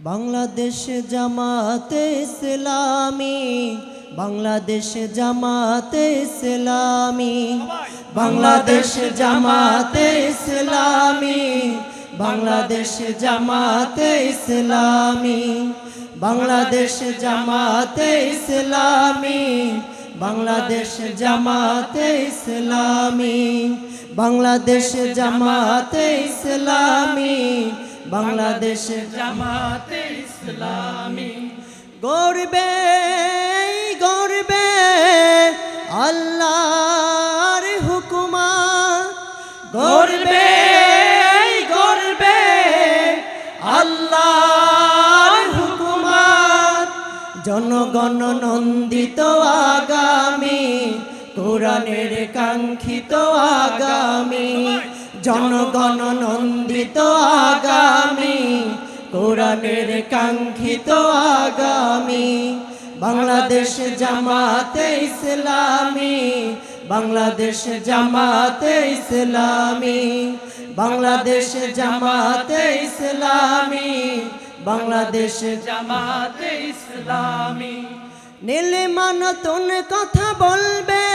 বাংলাদেশ জামাতে ইসলামী, বাংলাদেশ জামাতে ইসলামী, বাংলাদেশ জামাতে ইসলামী, বাংলাদেশ জামাতে ইসলামী, বাংলাদেশ জামাতে ইসলামী, বাংলাদেশ জামাতে ইসলামী, বাংলাদেশ জামাতে ইসলামী বাংলাদেশ জামাতে ইসলামী। গর্বে গর্বে আল্লাহর হুকুমা। গর্বে গর্বে হুকুমাত জনগণ নন্দিত আগামী, কোরআনের কাঙ্ক্ষিত আগামী। জনগণ নন্দিত আগামী। কোরআনের কাঙ্ক্ষিত আগামী, বাংলাদেশ জামাতে ইসলামী, বাংলাদেশ জামাতে ইসলামী, বাংলাদেশ জামাতে ইসলামী, বাংলাদেশ জামাতে ইসলামী। নীলিমা নতুন কথা বলবে,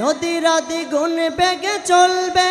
নদীর আদি গুণ বেগে চলবে।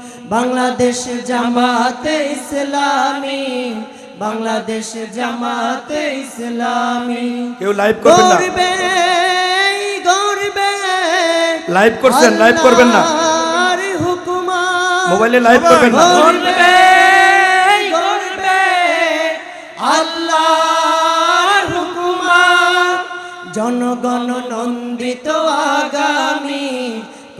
বাংলাদেশ জামাতে ইসলামী বাংলাদেশ জামাতে ইসলামী। কেউ লাইভ করবেন না। গর্বে লাইভ করছেন, লাইভ করবেন না। হুকুমা মোবাইলে লাইভ করবেন না। গর্বে গর্বে আল্লাহর হুকুমাত। জনগণ নন্দিত আগামী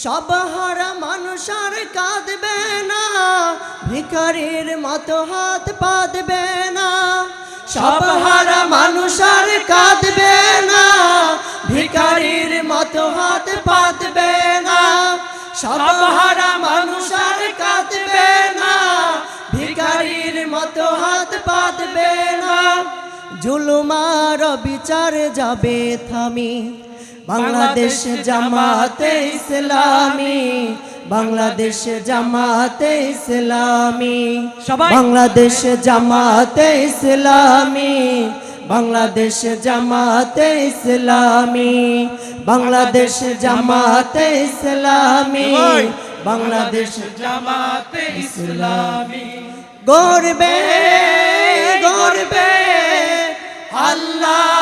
সব হারা মানুষ আর কাঁদবে না, ভিখারির মতো হাত পাতবে না। সব হারা মানুষ আর কাঁদবে না, ভিখারির মতো হাত পাতবে না। সব হারা মানুষ আর কাঁদবে না, ভিখারির মতো হাত পাতবে না। জুলুমার বিচার যাবে থামি বাংলাদেশ জামাতে ইসলামী। বাংলাদেশ জামাতে ইসলামী। বাংলাদেশ জামাতে ইসলামী। বাংলাদেশ জামাতে ইসলামী। বাংলাদেশ জামাতে ইসলামী। বাংলাদেশ জামাতে ইসলামী। গর্বে গর্বে আল্লাহর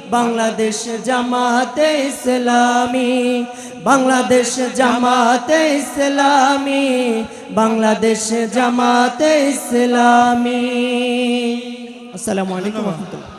বাংলাদেশ জামাতে ইসলামী বাংলাদেশ জামাতে ইসলামী বাংলাদেশ জামাতে ইসলামী। আসসালামু আলাইকুম রহমতুল্লাহ।